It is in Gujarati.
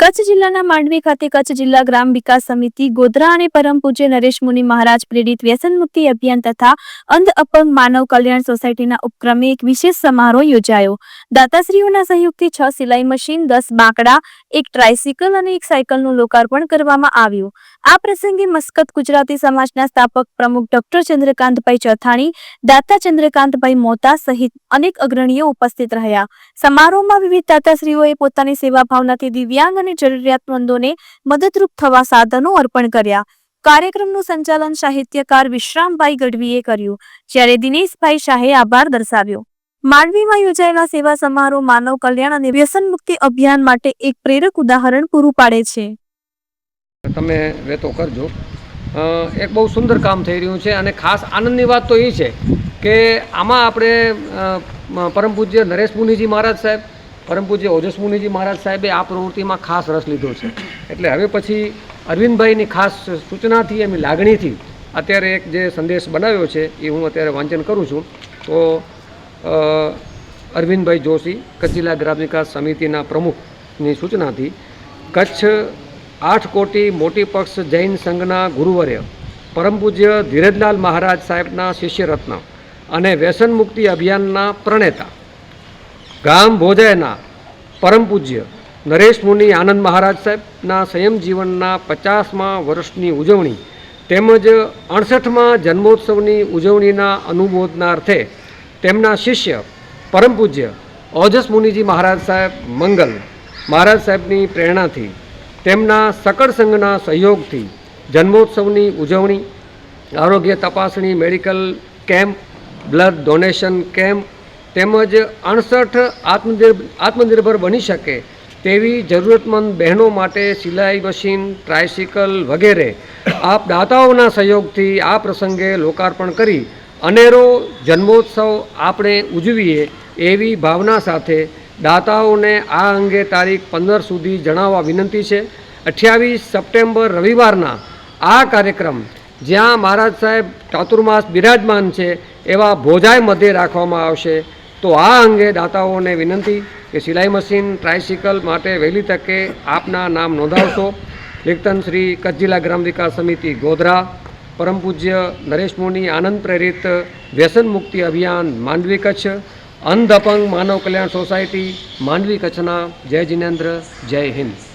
કચ્છ જિલ્લાના માંડવી ખાતે કચ્છ જિલ્લા ગ્રામ વિકાસ સમિતિ, ગોધરા અને પરમ પૂજ્ય નરેશ મુનિ મહારાજ પ્રેરિત વ્યસન મુક્તિ અભિયાન તથા અંધ અપંગ માનવ કલ્યાણ સોસાયટીના ઉપક્રમે એક વિશેષ સમારોહ યોજાયો. દાતાશ્રીઓના સહયોગથી છ સિલાઈ મશીન, દસ બાંકડા, એક ટ્રાયસિકલ અને એક સાયકલનું લોકાર્પણ કરવામાં આવ્યું. આ પ્રસંગે મસ્કત ગુજરાતી સમાજના સ્થાપક પ્રમુખ ડોક્ટર ચંદ્રકાંતભાઈ ચૌથાણી, દાતા ચંદ્રકાંતભાઈ મોતા સહિત અનેક અગ્રણીઓ ઉપસ્થિત રહ્યા. સમારોહમાં વિવિધ દાતાશ્રીઓએ પોતાની સેવા ભાવનાથી દિવ્યાંગ અને જરૂરિયાતમંદોને મદદરૂપ થવા સાધનો અર્પણ કર્યા. કાર્યક્રમનું સંચાલન સાહિત્યકાર વિશ્રામભાઈ ગઢવીએ કર્યું, જ્યારે દિનેશભાઈ શાહે આભાર દર્શાવ્યો. માંડવીમાં યોજાયેલા સેવા સમારોહ માનવ કલ્યાણ અને વ્યસન મુક્તિ અભિયાન માટે એક પ્રેરક ઉદાહરણ પૂરું પાડે છે. તમે વેતો કરજો. એક બહુ સુંદર કામ થઈ રહ્યું છે અને ખાસ આનંદની વાત તો એ છે કે આમાં આપણે પરમ પૂજ્ય નરેશ મુનિજી મહારાજ સાહેબ પરમ પૂજ્ય ઓજસ મહારાજ સાહેબે આ પ્રવૃત્તિમાં ખાસ રસ લીધો છે. એટલે હવે પછી અરવિંદભાઈની ખાસ સૂચનાથી એમની લાગણીથી અત્યારે એક જે સંદેશ બનાવ્યો છે, એ હું અત્યારે વાંચન કરું છું. તો અરવિંદભાઈ જોશી કચ્છ જિલ્લા ગ્રામ વિકાસ સમિતિના પ્રમુખની સૂચનાથી કચ્છ આઠ કોટી મોટી પક્ષ જૈન સંઘના ગુરુવર્ય પરમ પૂજ્ય ધીરજલાલ મહારાજ સાહેબના શિષ્યરત્ન અને વ્યસન મુક્તિ અભિયાનના પ્રણેતા ગામ ભોજયના પરમ પૂજ્ય નરેશ મુનિ આનંદ મહારાજ સાહેબના સંયમ જીવનના પચાસમાં વર્ષની ઉજવણી તેમજ અડસઠમાં જન્મોત્સવની ઉજવણીના અનુમોદનાર્થે તેમના શિષ્ય પરમ પૂજ્ય ઓજસ મુનિજી મહારાજ સાહેબ મંગલ મહારાજ સાહેબની પ્રેરણાથી તેમના સકળ સંઘના સહયોગથી જન્મોત્સવની ઉજવણી, આરોગ્ય તપાસણી, medical camp, blood donation camp તેમજ અડસઠ આત્મનિર્ભર આત્મનિર્ભર બની શકે તેવી જરૂરતમંદ બહેનો માટે સિલાઈ મશીન, ટ્રાયસિકલ વગેરે આપ દાતાઓના સહયોગથી આ પ્રસંગે લોકાર્પણ કરી અનેરો જન્મોત્સવ આપણે ઉજવીએ એવી ભાવના સાથે દાતાઓને આ અંગે તારીખ પંદર સુધી જણાવવા વિનંતી છે. અઠ્યાવીસ સપ્ટેમ્બર રવિવારના આ કાર્યક્રમ જ્યાં મહારાજ સાહેબ ચાતુર્માસ બિરાજમાન છે એવા ભોજાય મધ્યે રાખવામાં આવશે. તો આ અંગે દાતાઓને વિનંતી કે સિલાઈ મશીન ટ્રાયસિકલ માટે વહેલી તકે આપના નામ નોંધાવશો. લિખતન શ્રી કચ્છ જિલ્લા ગ્રામ વિકાસ સમિતિ ગોધરા. પરમ પૂજ્ય નરેશ મુનિ આનંદ પ્રેરિત વ્યસન મુક્તિ અભિયાન, માંડવી કચ્છ. અંધ અપંગ માનવ કલ્યાણ સોસાયટી, માંડવી કચ્છના. જય જિનેન્દ્ર, જય હિન્દ.